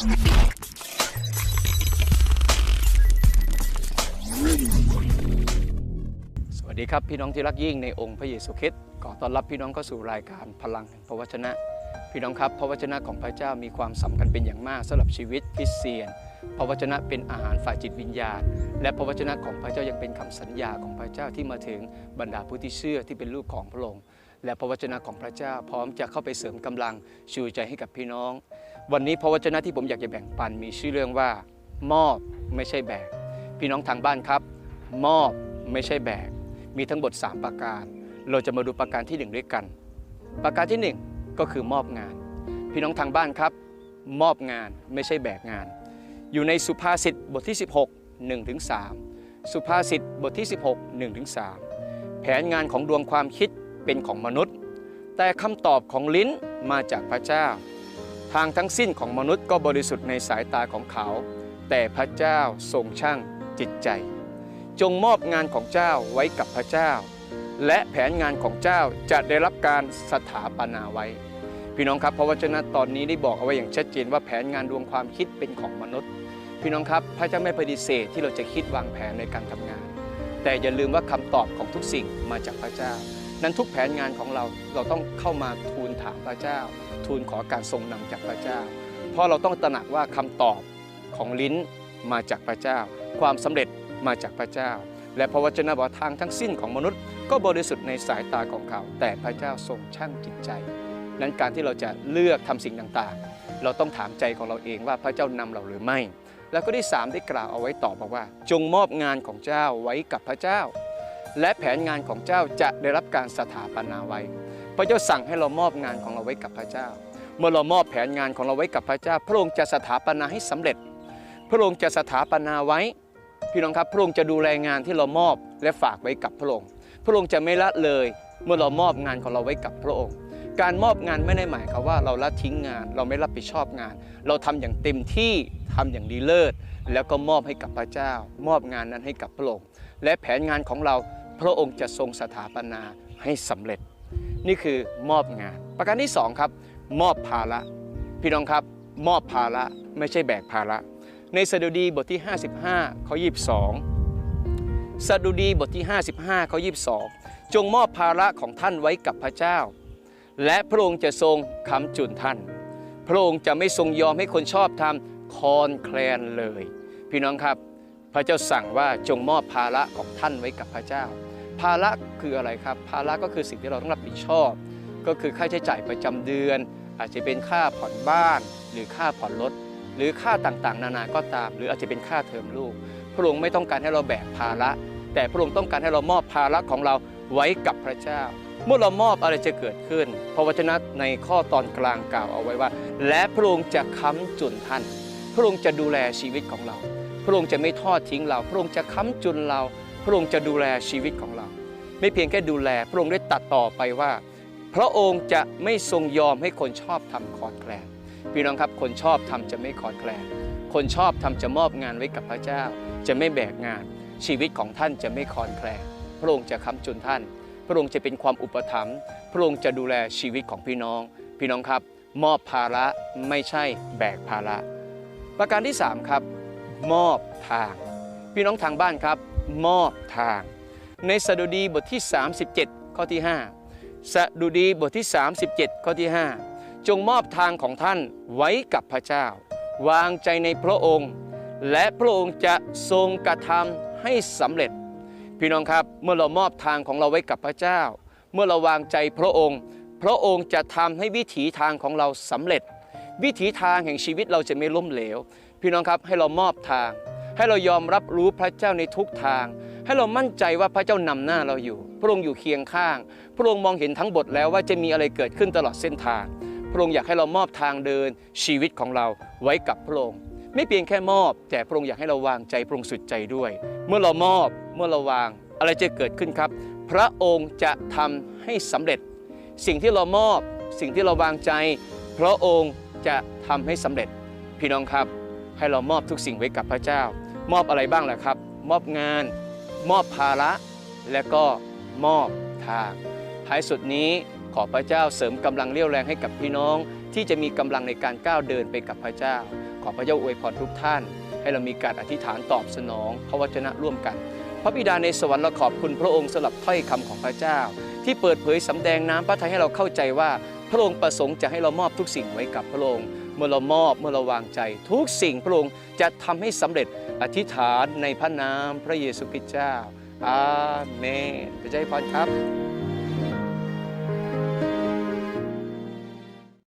สวัสดีครับพี่น้องที่รักยิ่งในองค์พระเยซูคริสต์ขอต้อนรับพี่น้องเข้าสู่รายการพลังแห่งพระวจนะ พี่น้องครับพระวจนะของพระเจ้ามีความสำคัญเป็นอย่างมากสำหรับชีวิตคริสเตียน พระวจนะเป็นอาหารฝ่ายจิตวิญญาณ และพระวจนะของพระเจ้ายังเป็นคำสัญญาของพระเจ้าที่มาถึงบรรดาผู้ที่เชื่อที่เป็นลูกของพระองค์และพระวจนะของพระเจ้าพร้อมจะเข้าไปเสริมกำลังชูใจให้กับพี่น้อง วันนี้พระวจนะที่ผมอยากจะแบ่งปันมีชื่อเรื่องว่า มอบไม่ใช่แบก พี่น้องทางบ้านครับ มอบไม่ใช่แบก มีทั้งหมด3ประการ เราจะมาดูประการที่ 1 ด้วยกัน ประการที่ 1 ก็คือมอบงาน พี่น้องทางบ้านครับ มอบงานไม่ใช่แบกงาน อยู่ในสุภาษิตบทที่ 16 1ถึง3สุภาษิตบทที่ 16 1ถึง3แผนงานของดวงความคิดเป็นของมนุษย์ แต่คำตอบของลิ้นมาจากพระเจ้า ทางทั้งสิ้นของมนุษย์ก็บริสุทธิ์ในสายตาของเขา แต่พระเจ้าทรงช่างจิตใจ จงมอบงานของเจ้าไว้กับพระเจ้า และแผนงานของเจ้าจะได้รับการสถาปนาไว้ พี่น้องครับพระวจนะตอนนี้ได้บอกเอาไว้อย่างชัดเจนว่าแผนงานดวงความคิดเป็นของมนุษย์ พี่น้องครับพระเจ้าไม่ปฏิเสธที่เราจะคิดวางแผนในการทำงาน แต่อย่าลืมว่าคำตอบของทุกสิ่งมาจากพระเจ้า นั้นทุกแผนงานของเราเราต้องเข้ามาทูลถามพระเจ้า ทูลขอการทรงนำจากพระเจ้า เพราะเราต้องตระหนักว่าคำตอบของลิ้นมาจากพระเจ้า ความสำเร็จมาจากพระเจ้า และพระวจนะบอกทางทั้งสิ้นของมนุษย์ ก็บริสุทธิ์ในสายตาของเขา แต่พระเจ้าทรงช่างจิตใจ นั้นการที่เราจะเลือกทำสิ่งต่างๆ เราต้องถามใจของเราเองว่าพระเจ้านำเราหรือไม่ แล้วก็ที่สามได้กล่าวเอาไว้ต่อบอกว่า จงมอบงานของเจ้าไว้กับพระเจ้า และแผนงานของเจ้าจะได้รับการสถาปนาไว้ พระเจ้าสั่งให้เรามอบงานของเราไว้กับพระเจ้า เมื่อเรามอบแผนงานของเราไว้กับพระเจ้า พระองค์จะสถาปนาให้สำเร็จ พระองค์จะสถาปนาไว้ พี่น้องครับ พระองค์จะดูแลงานที่เรามอบและฝากไว้กับพระองค์ พระองค์จะไม่ละเลย เมื่อเรามอบงานของเราไว้กับพระองค์ การมอบงานไม่ได้หมายความว่าเราละทิ้งงาน เราไม่รับผิดชอบงาน เราทำอย่างเต็มที่ทำอย่างดีเลิศ แล้วก็มอบให้กับพระเจ้า มอบงานนั้นให้กับพระองค์ และแผนงานของเรา พระองค์จะทรงสถาปนาให้สำเร็จ นี่คือมอบงาน ประการที่สองครับ มอบภาระ พี่น้องครับ มอบภาระไม่ใช่แบกภาระ ในสดุดีบทที่ 55ข้อ22 สดุดีบทที่ 55ข้อ22 จงมอบภาระของท่านไว้กับพระเจ้า และพระองค์จะทรงคำจุนท่าน พระองค์จะไม่ทรงยอมให้คนชอบธรรมคลอนแคลนเลย พี่น้องครับพระเจ้าสั่งว่าจงมอบภาระของท่านไว้กับพระเจ้า ภาระคืออะไรครับ ภาระก็คือสิ่งที่เราต้องรับผิดชอบ ก็คือค่าใช้จ่ายประจำเดือน อาจจะเป็นค่าผ่อนบ้าน หรือค่าผ่อนรถหรือค่าต่างๆ นานาก็ตาม หรืออาจจะเป็นค่าเทอมลูก พระองค์ไม่ต้องการให้เราแบกภาระ แต่พระองค์ต้องการให้เรามอบภาระของเราไว้กับพระเจ้า เมื่อเรามอบอะไรจะเกิดขึ้น พระวจนะในข้อตอนกลางกล่าวเอาไว้ว่า และพระองค์จะค้ำจุนท่าน พระองค์จะดูแลชีวิตของเรา พระองค์จะไม่ทอดทิ้งเรา พระองค์จะค้ำจุนเรา พระองค์จะดูแลชีวิตของเรา ไม่เพียงแค่ดูแล พระองค์ได้ตัดต่อไปว่า พระองค์จะไม่ทรงยอมให้คนชอบทำคอร์ดแคลนพี่น้องครับคนชอบทำจะไม่คอร์ดแคลนคนชอบทำจะมอบงานไว้กับพระเจ้า จะไม่แบกงาน ชีวิตของท่านจะไม่คอนแคลนพระองค์จะค้ำจุนท่าน พระองค์จะเป็นความอุปถัมภ์พระองค์จะดูแลชีวิตของพี่น้อง พี่น้องครับ มอบภาระไม่ใช่แบกภาระ ประการที่ 3 ครับ มอบทาง พี่น้องทางบ้านครับ มอบทาง ในสดุดีบทที่ 37 ข้อที่ 5 สดุดีบทที่ 37 ข้อที่ 5 จงมอบทางของท่านไว้กับพระเจ้า วางใจในพระองค์ และพระองค์จะทรงกระทำให้สำเร็จ พี่น้องครับเมื่อเรามอบทางของเราไว้กับพระเจ้า เมื่อเราวางใจพระองค์ พระองค์จะทำให้วิถีทางของเราสำเร็จ วิถีทางแห่งชีวิตเราจะไม่ล้มเหลว พี่น้องครับให้เรามอบทาง ให้เรายอมรับรู้พระเจ้าในทุกทาง ให้เรามั่นใจว่าพระเจ้านำหน้าเราอยู่ พระองค์อยู่เคียงข้าง พระองค์มองเห็นทั้งบทแล้วว่าจะมีอะไรเกิดขึ้นตลอดเส้นทาง พระองค์อยากให้เรามอบทางเดินชีวิตของเราไว้กับพระองค์ไม่เพียงแค่มอบ แต่พระองค์อยากให้เราวางใจพระองค์สุดใจด้วย เมื่อเรามอบเมื่อเราวางอะไรจะเกิดขึ้นครับ พระองค์จะทำให้สำเร็จ สิ่งที่เรามอบ สิ่งที่เราวางใจ พระองค์จะทำให้สำเร็จ พี่น้องครับ ให้เรามอบทุกสิ่งไว้กับพระเจ้า มอบอะไรบ้างล่ะครับ มอบงาน มอบภาระ และก็มอบทาง ท้ายสุดนี้ขอพระเจ้าเสริมกำลังเรี่ยวแรงให้กับพี่น้อง ที่จะมีกำลังในการก้าวเดินไปกับพระเจ้า ขอพระเจ้าอวยพรทุกท่าน ให้เรามีการอธิษฐานตอบสนองพระวจนะร่วมกัน พระบิดาในสวรรค์เราขอบคุณพระองค์สำหรับถ้อยคำของพระเจ้า ที่เปิดเผยสำแดงน้ำพระทัยให้เราเข้าใจว่า พระองค์ประสงค์จะให้เรามอบทุกสิ่งไว้กับพระองค์ เมื่อเรามอบเมื่อเราวางใจ ทุกสิ่งพระองค์จะทำให้สำเร็จ อธิษฐานในพระนามพระเยซูคริสต์เจ้า อาเมนพระเจ้าพรครับ